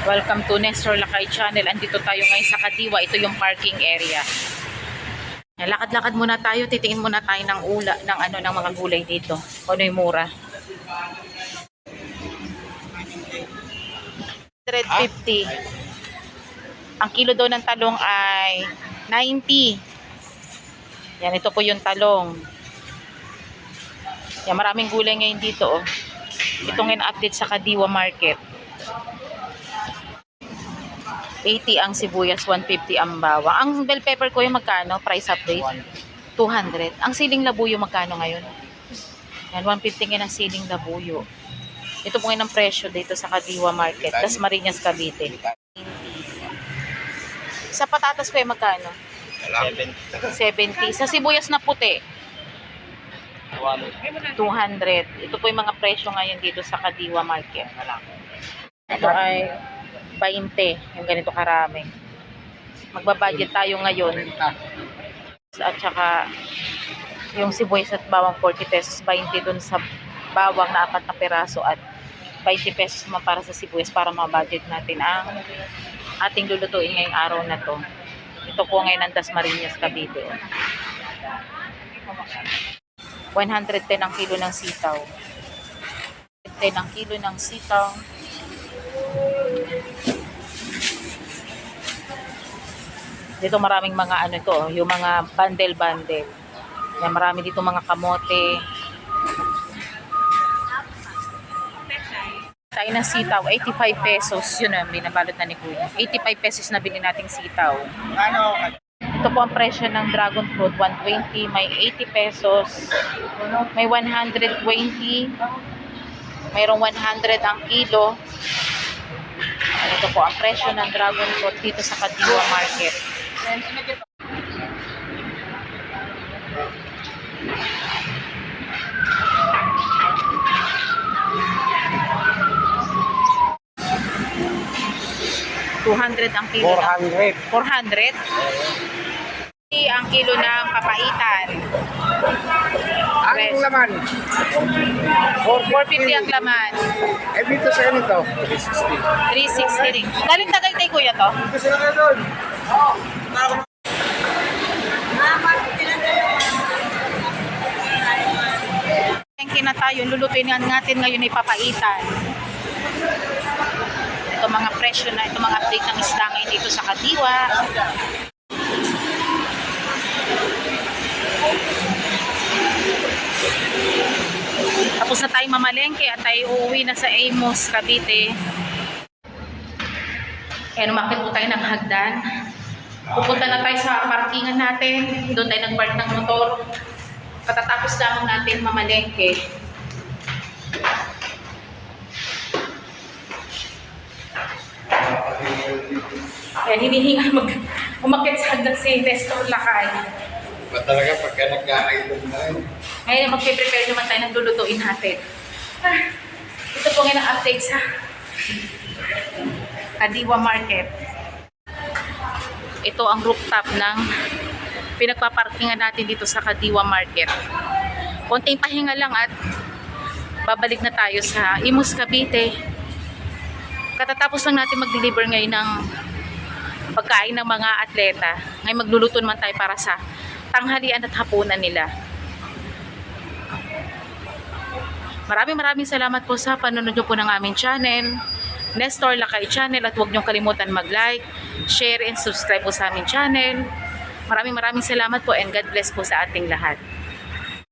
Welcome to Nestor Lakay Channel. Andito tayo ngayon sa Kadiwa. Ito yung parking area. Lakad-lakad muna tayo. Titingin muna tayo ng ula, ng ano, ng mga gulay dito. Ano yung mura. 150. Ang kilo daw ng talong ay 90. Yan, ito po yung talong. Yan, maraming gulay ngayon dito, oh. Ito ngayon update sa Kadiwa Market. 80 ang sibuyas, 150 ang bawang. Ang bell pepper ko yung magkano? Price update? 200. Ang siling labuyo magkano ngayon? Yan, 150 ngayon ang siling labuyo. Ito po ngayon ang presyo dito sa Kadiwa Market. Das Marinas, Cavite. 90. Sa patatas ko yung magkano? 70. Sa sibuyas na puti, 200. Ito po yung mga presyo ngayon dito sa Kadiwa Market. Ito ay 20, yung ganito karami. Magbabudget tayo ngayon. At saka yung sibuyas at bawang 40 pesos, 20 dun sa bawang na apat na peraso at 20 pesos naman para sa sibuyas para ma-budget natin ang ating lulutuin ngayong araw na to. Ito po ngayon ang Dasmariñas, Cavite. 110 ang kilo ng sitaw. 110 ang kilo ng sitaw. Dito maraming mga ano ito, yung mga bundle-bundle. Yan, marami dito mga kamote. Tayo ng sitaw, 85 pesos. Yun ang binabalot na ni Kuya. 85 pesos na bili nating sitaw. Ito po ang presyo ng dragon fruit, 120. May 80 pesos. May 120. Mayroong 100 ang kilo. Ito po ang presyo ng dragon fruit dito sa Kadiwa Market. $200 ang kilo. ng- 400. 400? ang kilo ng papaitan. Ang laman. 450 ang laman. Eh, dito sa ano to? 360. 360 rin. Galing Tagaytay kuya to? Dito sila kayo doon. Thank na tayo. Lulutuin natin ngayon ay papaitan. Ito mga presyo na, ito mga update ng isda ngayon dito sa Kadiwa. Tapos na tayo mamalengke at tayo uuwi na sa Amos, Cavite. Kaya umakit po tayo ng hagdan. Pupunta na tayo sa parkingan natin. Doon tayo nag-park ng motor. Katatapos lamang natin mamalengke. Kaya hinihingal mag umakit sa hagdan si Nestor Lakay. Ba talaga pagka nagkakailog na rin? Ngayon, magpe-prepare naman tayo ng lulutuin natin. Ah, ito po ngayon ang update sa Kadiwa Market. Ito ang rooftop ng pinagpaparkingan natin dito sa Kadiwa Market. Konting pahinga lang at babalik na tayo sa Imus, Cavite. Katatapos lang natin mag-deliver ngayon ng pagkain ng mga atleta. Ngayon magluluto naman tayo para sa tanghalian at hapunan nila. Maraming maraming salamat po sa panonood po ng aming channel. Nestor Lakay Channel at huwag niyong kalimutan mag-like, share, and subscribe po sa aming channel. Maraming maraming salamat po and God bless po sa ating lahat.